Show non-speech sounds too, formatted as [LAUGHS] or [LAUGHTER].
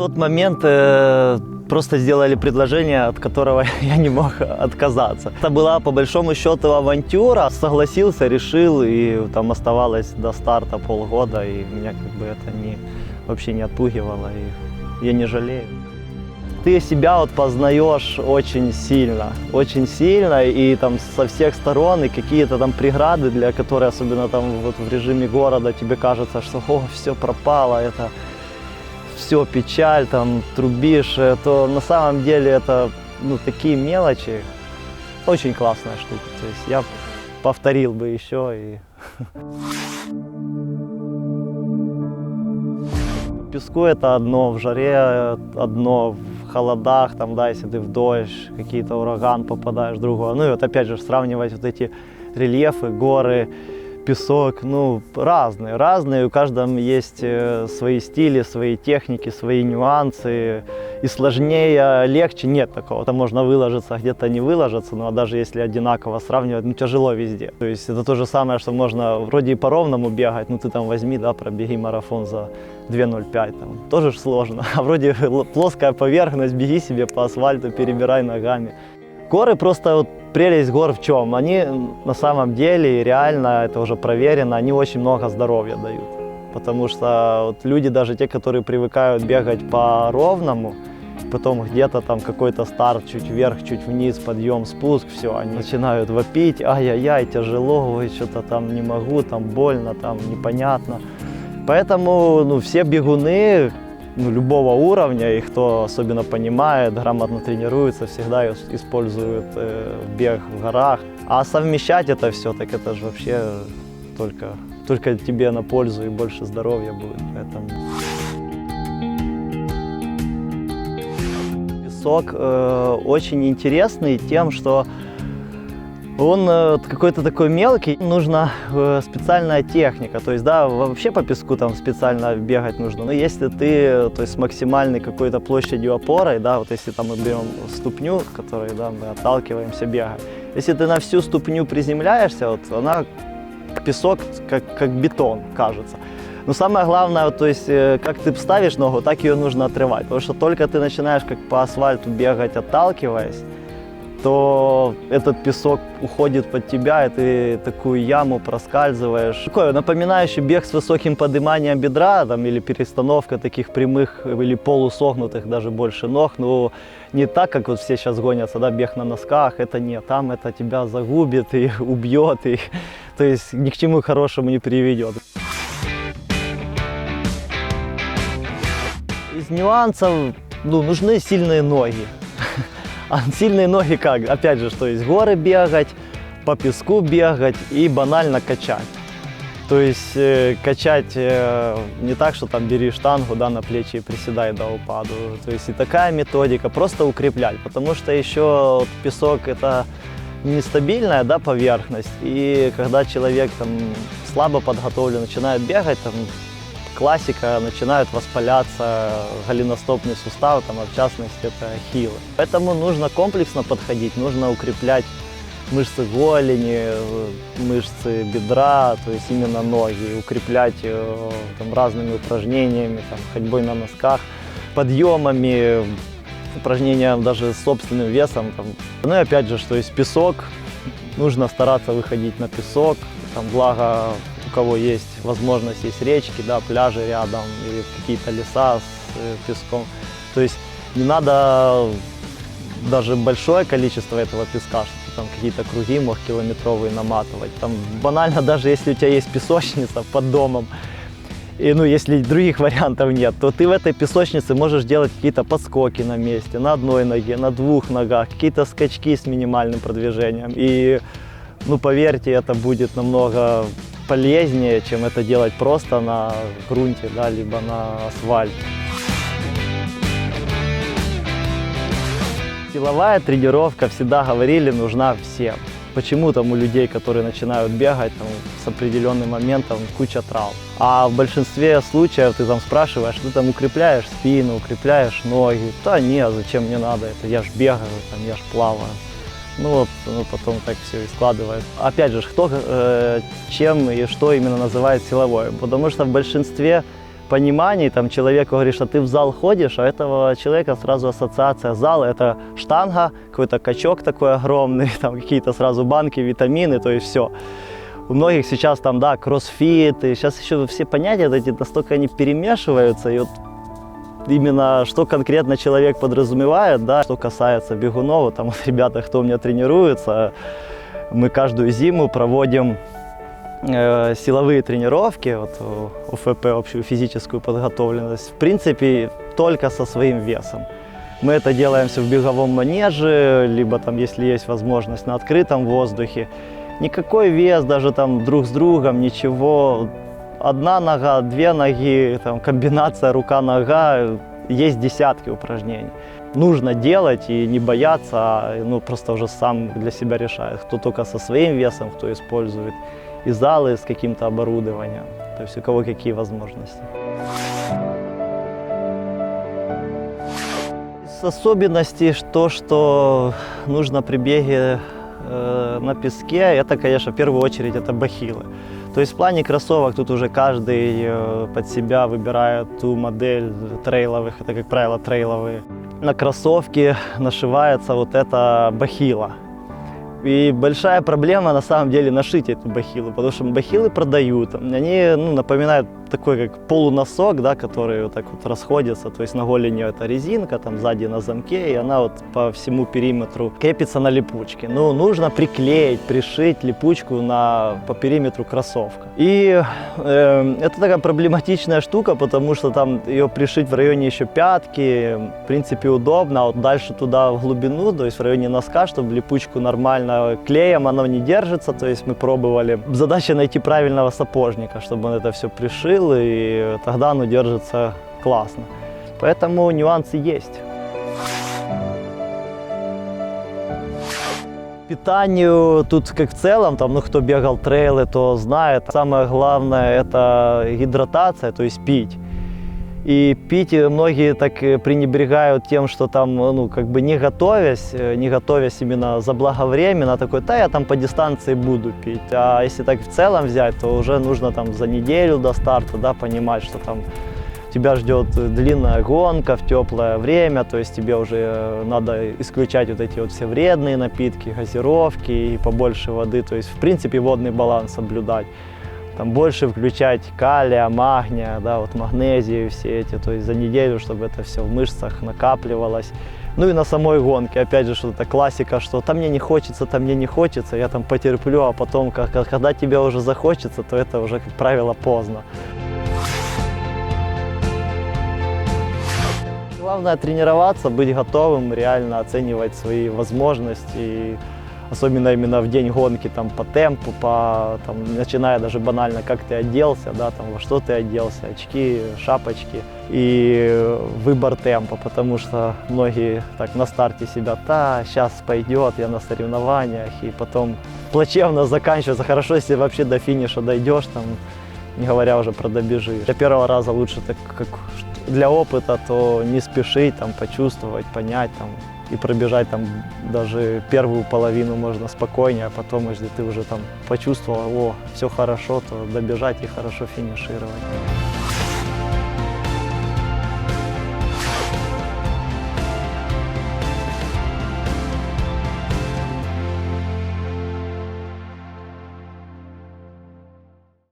тот момент э, просто сделали предложение, от которого [LAUGHS] я не мог отказаться. Это была по большому счету авантюра. Согласился, решил, и там оставалось до старта полгода, и меня как бы это не, вообще не отпугивало, и я не жалею. Ты себя вот познаешь очень сильно, очень сильно, и там со всех сторон, и какие-то там преграды, для которых, особенно там вот в режиме города, тебе кажется, что о, все пропало, это все, печаль, там, трубишь, э, то на самом деле это ну, такие мелочи. Очень классная штука. То есть я повторил бы еще и [LAUGHS] песку это одно, в жаре одно, в холодах, там, да, если ты в дождь, какие-то ураган попадаешь, другое. Ну и вот опять же сравнивать вот эти рельефы, горы, песок, ну, разные, разные, у каждого есть э, свои стили, свои техники, свои нюансы, и сложнее, легче. Нет такого, там можно выложиться, где-то не выложиться, но даже если одинаково сравнивать, ну, тяжело везде. То есть это то же самое, что можно вроде и по-ровному бегать, ну, ты там возьми, да, пробеги марафон за 2.05, там, тоже сложно, [LAUGHS] а вроде плоская поверхность, беги себе по асфальту, перебирай ногами. Горы просто вот прелесть гор в чем? Они на самом деле, реально, это уже проверено, они очень много здоровья дают. Потому что вот люди, даже те, которые привыкают бегать по ровному, потом где-то там какой-то старт, чуть вверх, чуть вниз, подъем, спуск, все, они начинают вопить, ай-яй-яй, тяжело, ой, что-то там не могу, там больно, там непонятно. Поэтому ну, все бегуны, ну, любого уровня, и кто особенно понимает, грамотно тренируется, всегда используют э, бег в горах. А совмещать это все, так это же вообще только, только тебе на пользу и больше здоровья будет. Поэтому... Песок э, очень интересный тем, что он э, какой-то такой мелкий, нужна э, специальная техника. То есть, да, вообще по песку там специально бегать нужно. Но если ты, то есть с максимальной какой-то площадью опоры, да, вот если там мы берем ступню, которой, да, мы отталкиваемся, бегаем. Если ты на всю ступню приземляешься, вот она, песок как, как бетон, кажется. Но самое главное, то есть, э, как ты ставишь ногу, так ее нужно отрывать. Потому что только ты начинаешь как по асфальту бегать, отталкиваясь, то этот песок уходит под тебя, и ты такую яму проскальзываешь. Такой напоминающий бег с высоким подниманием бедра там, или перестановка таких прямых или полусогнутых даже больше ног. Но не так, как вот все сейчас гонятся, да, бег на носках, это нет, там это тебя загубит и [LAUGHS] убьет, и, то есть ни к чему хорошему не приведет. Из нюансов ну, нужны сильные ноги. А сильные ноги как? Опять же, что есть горы бегать, по песку бегать и банально качать. То есть э, качать э, не так, что там бери штангу да, на плечи и приседай до упаду. То есть и такая методика, просто укреплять. Потому что еще вот, песок это нестабильная да, поверхность. И когда человек там слабо подготовлен, начинает бегать, там классика, начинают воспаляться голеностопный сустав, там, а в частности это хилы. Поэтому нужно комплексно подходить, нужно укреплять мышцы голени, мышцы бедра, то есть именно ноги, укреплять э, там, разными упражнениями, там, ходьбой на носках, подъемами, упражнением даже с собственным весом. Там. Ну и опять же, что есть песок, нужно стараться выходить на песок, там, благо у кого есть возможность, есть речки, да, пляжи рядом или какие-то леса с э, песком. То есть не надо даже большое количество этого песка, чтобы там какие-то круги мог километровые наматывать. Там банально даже если у тебя есть песочница под домом, и ну, если других вариантов нет, то ты в этой песочнице можешь делать какие-то подскоки на месте, на одной ноге, на двух ногах, какие-то скачки с минимальным продвижением. И, ну, поверьте, это будет намного полезнее, чем это делать просто на грунте, да, либо на асфальте. Силовая тренировка, всегда говорили, нужна всем. Почему там у людей, которые начинают бегать там, с определенным моментом, куча травм. А в большинстве случаев ты там спрашиваешь, ты там укрепляешь спину, укрепляешь ноги. Да нет, зачем мне надо это, я ж бегаю, там, я ж плаваю. Ну вот, ну, потом так все и складывает. Опять же, кто э, чем и что именно называет силовой. Потому что в большинстве понимании, там человеку говоришь, а ты в зал ходишь, а этого человека сразу ассоциация зала, это штанга, какой-то качок такой огромный, [LAUGHS] там какие-то сразу банки, витамины, то есть все. У многих сейчас там, да, кроссфит, и сейчас еще все понятия эти настолько они перемешиваются, и вот именно что конкретно человек подразумевает, да, что касается бегунов, там вот ребята, кто у меня тренируется, мы каждую зиму проводим э, силовые тренировки, вот ОФП, общую физическую подготовленность, в принципе, только со своим весом. Мы это делаем все в беговом манеже, либо там, если есть возможность, на открытом воздухе. Никакой вес, даже там друг с другом, ничего. Одна нога, две ноги, там, комбинация рука-нога, есть десятки упражнений. Нужно делать и не бояться, а, ну, просто уже сам для себя решает, кто только со своим весом, кто использует и залы с каким-то оборудованием, то есть у кого какие возможности. Из особенностей то, что нужно при беге э, на песке, это, конечно, в первую очередь это бахилы. То есть в плане кроссовок тут уже каждый э, под себя выбирает ту модель трейловых, это, как правило, трейловые. На кроссовки нашивается вот эта бахила. И большая проблема на самом деле нашить эту бахилу, потому что бахилы продают. Они ну, напоминают такой как полуносок, да, который вот так вот расходится. То есть на голени это резинка, там сзади на замке, и она вот по всему периметру крепится на липучке. Ну, нужно приклеить, пришить липучку на, по периметру кроссовка. И э, это такая проблематичная штука, потому что там ее пришить в районе еще пятки, в принципе, удобно, а вот дальше туда в глубину, то есть в районе носка, чтобы липучку нормально клеем оно не держится, то есть мы пробовали. Задача найти правильного сапожника, чтобы он это все пришил, и тогда оно держится классно. Поэтому нюансы есть. питанию тут как в целом, там, ну, кто бегал трейлы, то знает, самое главное это гидратация, то есть пить. И пить э, многие так э, пренебрегают тем, что там, ну, как бы не готовясь, э, не готовясь именно заблаговременно, такой, да, я там по дистанции буду пить. А если так в целом взять, то уже нужно там за неделю до старта, да, понимать, что там тебя ждет длинная гонка в теплое время, то есть тебе уже э, надо исключать вот эти вот все вредные напитки, газировки и побольше воды, то есть в принципе водный баланс соблюдать. Там больше включать калия, магния, да, вот магнезию все эти, то есть за неделю, чтобы это все в мышцах накапливалось. Ну и на самой гонке, опять же, что-то классика, что там мне не хочется, там мне не хочется, я там потерплю, а потом, когда тебе уже захочется, то это уже, как правило, поздно. Главное тренироваться, быть готовым, реально оценивать свои возможности, особенно именно в день гонки, там, по темпу, по, там, начиная даже банально, как ты оделся, да, там, во что ты оделся, очки, шапочки и выбор темпа, потому что многие так на старте себя, да, сейчас пойдет, я на соревнованиях, и потом плачевно заканчивается, хорошо, если вообще до финиша дойдешь, там, не говоря уже про добежишь. Для первого раза лучше так как для опыта, то не спешить, там, почувствовать, понять, там, и пробежать там даже первую половину можно спокойнее, а потом, если ты уже там почувствовал, о, все хорошо, то добежать и хорошо финишировать.